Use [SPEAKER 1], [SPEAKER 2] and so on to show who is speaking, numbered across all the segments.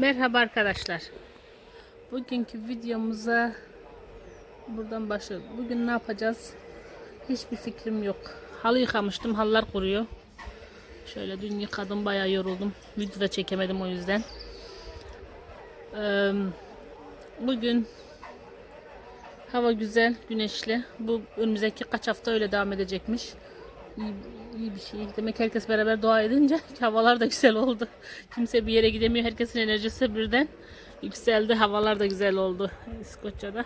[SPEAKER 1] Merhaba arkadaşlar. Bugünkü videomuza buradan başlıyoruz. Bugün ne yapacağız? Hiçbir fikrim yok. Halı yıkamıştım. Halılar kuruyor. Şöyle dün yıkadım. Bayağı yoruldum. Video da çekemedim o yüzden. Bugün hava güzel, güneşli. Bu önümüzdeki kaç hafta öyle devam edecekmiş. İyi, iyi bir şey. Demek herkes beraber dua edince havalar da güzel oldu. Kimse bir yere gidemiyor. Herkesin enerjisi birden yükseldi. Havalar da güzel oldu İskoçya'da.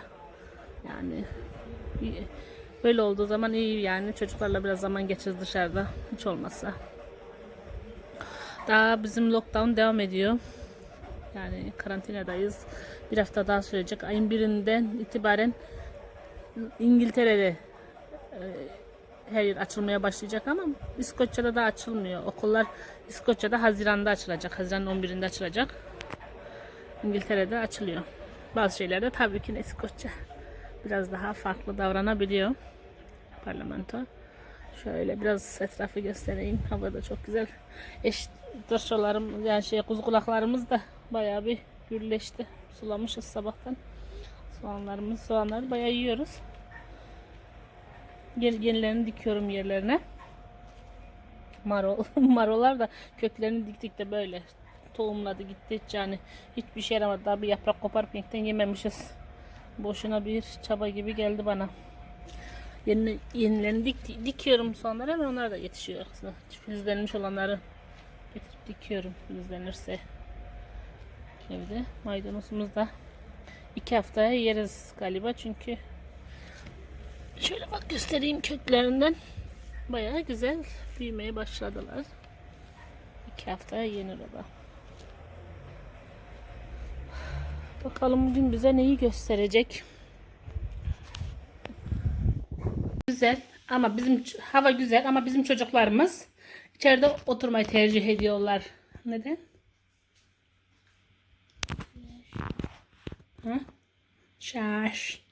[SPEAKER 1] Yani böyle olduğu zaman iyi yani. Çocuklarla biraz zaman geçiririz dışarıda. Hiç olmazsa. Daha bizim lockdown devam ediyor. Yani karantinadayız. Bir hafta daha sürecek. Ayın birinden itibaren İngiltere'de her yer açılmaya başlayacak ama İskoçya'da da açılmıyor. Okullar İskoçya'da Haziran'da açılacak. Haziran'ın 11'inde açılacak. İngiltere'de açılıyor. Bazı şeylerde tabii ki İskoçya biraz daha farklı davranabiliyor. Parlamento. Şöyle biraz etrafı göstereyim. Hava da çok güzel. Eş dırşalarım yani şey kuzu kulaklarımız da bayağı bir gürleşti. Sulamışız sabahtan. Soğanlarımız, soğanları bayağı yiyoruz. Yeni- Yenilerini dikiyorum yerlerine. Marol, marolar da köklerini diktik de böyle tohumladı gitti hiç yani hiçbir şey yaramadı. Daha bir yaprak koparıp renkten yememişiz. Boşuna bir çaba gibi geldi bana. Yeni, yenilerini dik, dikiyorum sonları hemen onlar da yetişiyor aslında. Filizlenmiş olanları getirip dikiyorum filizlenirse. Evde maydanozumuz da iki haftaya yeriz galiba çünkü Şöyle bak göstereyim köklerinden. Bayağı güzel büyümeye başladılar. İki haftaya yenir o da. Bakalım bugün bize neyi gösterecek. Güzel ama bizim hava güzel ama bizim çocuklarımız içeride oturmayı tercih ediyorlar. Neden? Hı? Şaş.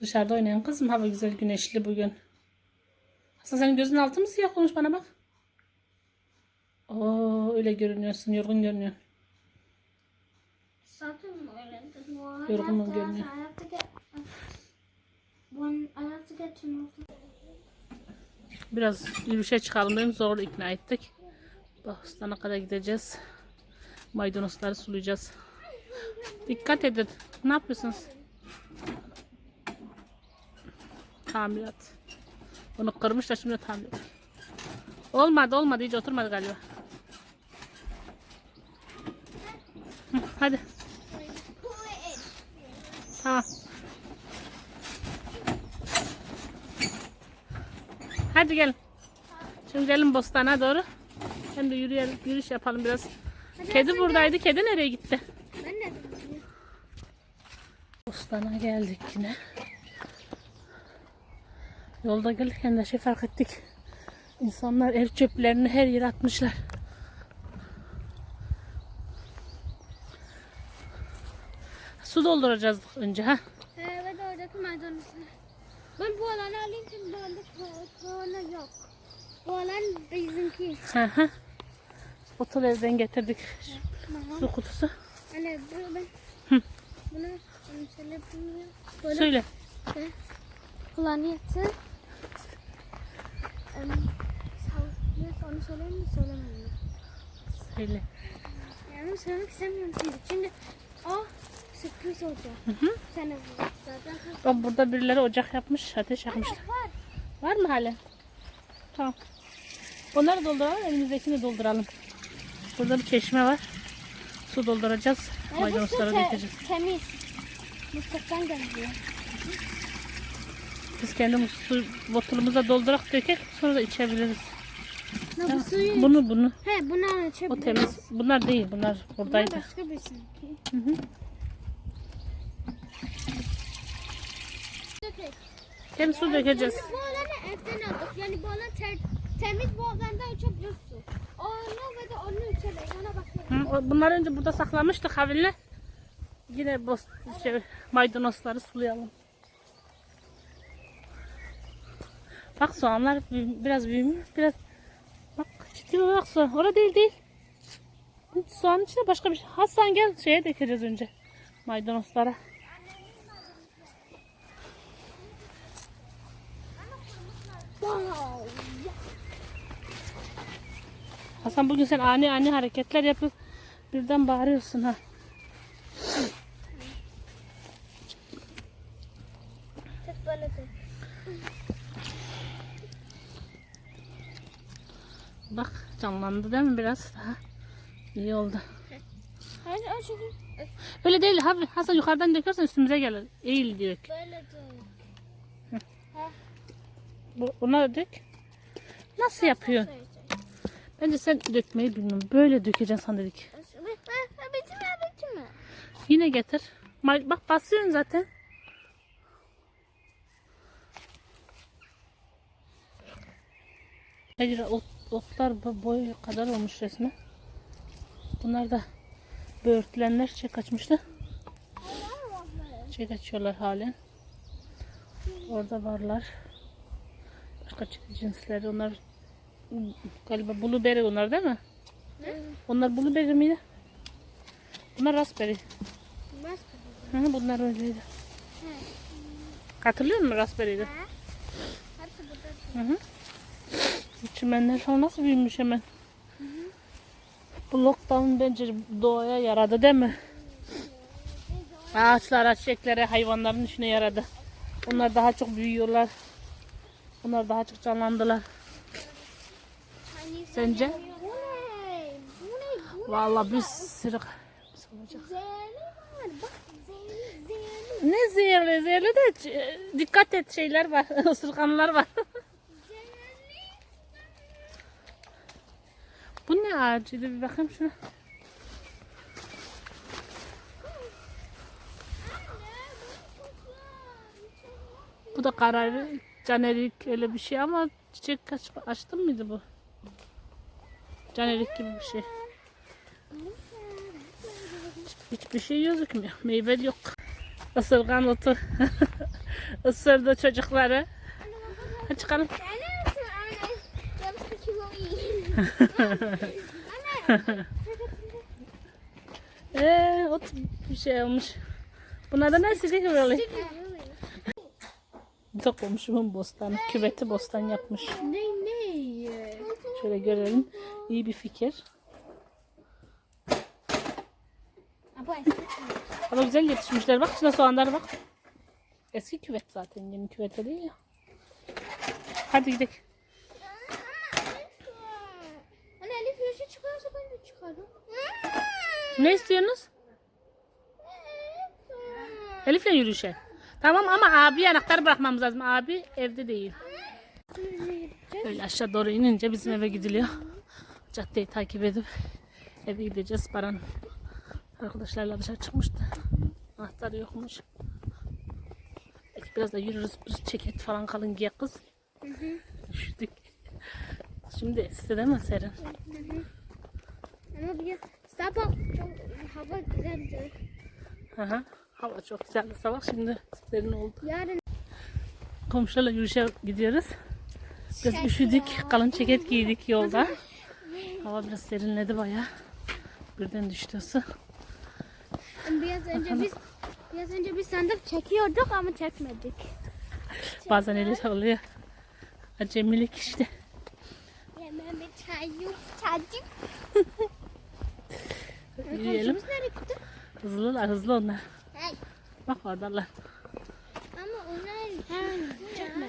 [SPEAKER 1] Dışarıda oynayan kızım. Hava güzel güneşli bugün. Hasan senin gözün altı mı siyah konuş bana bak. Oo öyle görünüyorsun. Yorgun görünüyor?
[SPEAKER 2] To get to North.
[SPEAKER 1] Biraz yürüyüşe çıkalım dedim. Zor ikna ettik. Bostan'a kadar gideceğiz. Maydanozları sulayacağız. Dikkat edin. Ne yapıyorsunuz? Tamirat. Onu kırmışlar şimdi tamir. Olmadı olmadı hiç oturmadı galiba. Hı, hadi. Tamam. Hadi gelin. Şimdi gelin bostana doğru. Hem de yürüyelim, yürüyüş yapalım biraz. Kedi buradaydı. Kedi nereye gitti?
[SPEAKER 2] Ben de
[SPEAKER 1] Bostana geldik yine. Yolda gelirken de şey fark ettik. İnsanlar ev çöplerini her yere atmışlar. Su dolduracağız önce ha.
[SPEAKER 2] Evet oradaki maydanozlar. Ben bu alanı alayım çünkü bu alanda korona yok. Bu alan bizimki.
[SPEAKER 1] Hı hı. Otel evden getirdik
[SPEAKER 2] Tamam.
[SPEAKER 1] su kutusu.
[SPEAKER 2] Anne bunu ben.
[SPEAKER 1] Hı.
[SPEAKER 2] Bunu
[SPEAKER 1] Söyle.
[SPEAKER 2] şey kullanıyorsun. Onu söyleyeyim mi söylemeyeyim mi?
[SPEAKER 1] Söyle.
[SPEAKER 2] Yani söylemek istemiyorum şimdi. Çünkü o sürpriz olacak. Sana bu. Zaten
[SPEAKER 1] Bak burada birileri ocak yapmış, ateş yakmışlar.
[SPEAKER 2] var.
[SPEAKER 1] Var mı hala? Tamam. Onları dolduralım, elimizdekini dolduralım. Burada bir çeşme var. Su dolduracağız.
[SPEAKER 2] Yani su
[SPEAKER 1] Maydanozları
[SPEAKER 2] te-
[SPEAKER 1] dökeceğiz.
[SPEAKER 2] temiz. Mutfaktan geliyor.
[SPEAKER 1] Biz kendi su botulumuza doldurak dökek sonra da içebiliriz.
[SPEAKER 2] Ne bu suyu?
[SPEAKER 1] Bunu bunu.
[SPEAKER 2] He bunu
[SPEAKER 1] O temiz. Bunlar değil. Bunlar
[SPEAKER 2] Bunlar
[SPEAKER 1] buradaydı.
[SPEAKER 2] başka bir sanki.
[SPEAKER 1] Hı hı.
[SPEAKER 2] Dökek.
[SPEAKER 1] Hem su dökeceğiz.
[SPEAKER 2] Yani bu alanı evden aldık. Yani bu alan ter- temiz bu alanda uçabilir su. O alanı ve de onu içelim. Ona bakalım.
[SPEAKER 1] Hı, o- Bunları önce burada saklamıştık havilli. Yine boz, şey, maydanozları sulayalım. Bak soğanlar bi- biraz büyümüş. Biraz bak ciddi olarak soğan. Orada değil değil. soğanın içine başka bir şey. Hasan gel şeye dökeceğiz önce. Maydanozlara. Hasan bugün sen ani ani hareketler yapıp birden bağırıyorsun ha.
[SPEAKER 2] Hep böyle de.
[SPEAKER 1] Bak canlandı değil mi biraz daha? İyi oldu.
[SPEAKER 2] Hayır o çünkü
[SPEAKER 1] Öyle değil Ha- Hasan yukarıdan dökersen üstümüze gelir. Eğil dök.
[SPEAKER 2] böyle de.
[SPEAKER 1] Bu, buna dök. Nasıl yapıyorsun? Bence sen dökmeyi bilmiyorum. Böyle dökeceksin sandelik.
[SPEAKER 2] Bitme bitme.
[SPEAKER 1] Yine getir. Ma- Bak basıyorsun zaten. Hayır ot, otlar bu boy kadar olmuş resmen. Bunlar da böğürtlenler çek açmıştı. Çek açıyorlar halen. Orada varlar. Başka cinsleri onlar galiba blueberry onlar değil mi? Onlar blueberry miydi? Bunlar raspberry.
[SPEAKER 2] Bas.
[SPEAKER 1] Hı hı, bunlar öyleydi. Hatırlıyor musun raspberry'di?
[SPEAKER 2] Burada.
[SPEAKER 1] Hı hı. Çimenler falan nasıl büyümüş hemen. Bu lockdown bence doğaya yaradı değil mi? Ağaçlara, çiçeklere, hayvanların işine yaradı. Onlar daha çok büyüyorlar. Onlar daha çok canlandılar. Sence? Vallahi bir sürü...
[SPEAKER 2] ne? Zehirli zehirli
[SPEAKER 1] de ç- dikkat et şeyler var. Isırganlar var. Bu ne ağacıydı bir bakayım şuna. Bu da kararı canerik öyle bir şey ama çiçek kaç açtı mıydı bu? Canerik gibi bir şey. Hiçbir şey gözükmüyor. Meyve yok. Isırgan otu. Isırdı çocukları. Hadi çıkalım.
[SPEAKER 2] Anne misin anne? Yanlış bir kilo yiyin. Anne.
[SPEAKER 1] Ee, ot bir şey olmuş. Buna da ne sidik böyle? De komşumun bostanı, küveti bostan yapmış.
[SPEAKER 2] Ne ne?
[SPEAKER 1] Şöyle görelim. İyi bir fikir. Ama güzel yetişmişler. Bak içine soğanlar bak. Eski küvet zaten. Yeni küvet değil ya. Hadi gidelim.
[SPEAKER 2] Anne Elif yaşı çıkarsa ben de çıkarım.
[SPEAKER 1] Ne istiyorsunuz? Elif'le yürüyüşe. Tamam ama abi anahtar bırakmamız lazım. Abi evde değil. Öyle aşağı doğru inince bizim eve gidiliyor. Caddeyi takip edip eve gideceğiz. Baran arkadaşlarla dışarı çıkmıştı. Anahtarı yokmuş. Biraz da yürürüz. Bir ceket falan kalın giye kız. Üşüdük. Şimdi değil mi Seren?
[SPEAKER 2] Ama bir sabah çok hava güzeldi.
[SPEAKER 1] Hı. Hava çok güzeldi sabah. Şimdi serin oldu.
[SPEAKER 2] Yarın
[SPEAKER 1] Komşularla yürüyüşe gidiyoruz. Biraz üşüdük. Kalın ceket giydik yolda. Hava biraz serinledi bayağı. Birden düştü su.
[SPEAKER 2] biraz önce biz biraz önce biz sandık çekiyorduk ama çekmedik.
[SPEAKER 1] Bazen öyle oluyor. Acemilik işte.
[SPEAKER 2] Çayım çacık.
[SPEAKER 1] Yürüyelim.
[SPEAKER 2] Komşumuz Yürüyelim.
[SPEAKER 1] Hızlılar hızlı onlar. Bak oradalar.
[SPEAKER 2] Ama onlar çekme.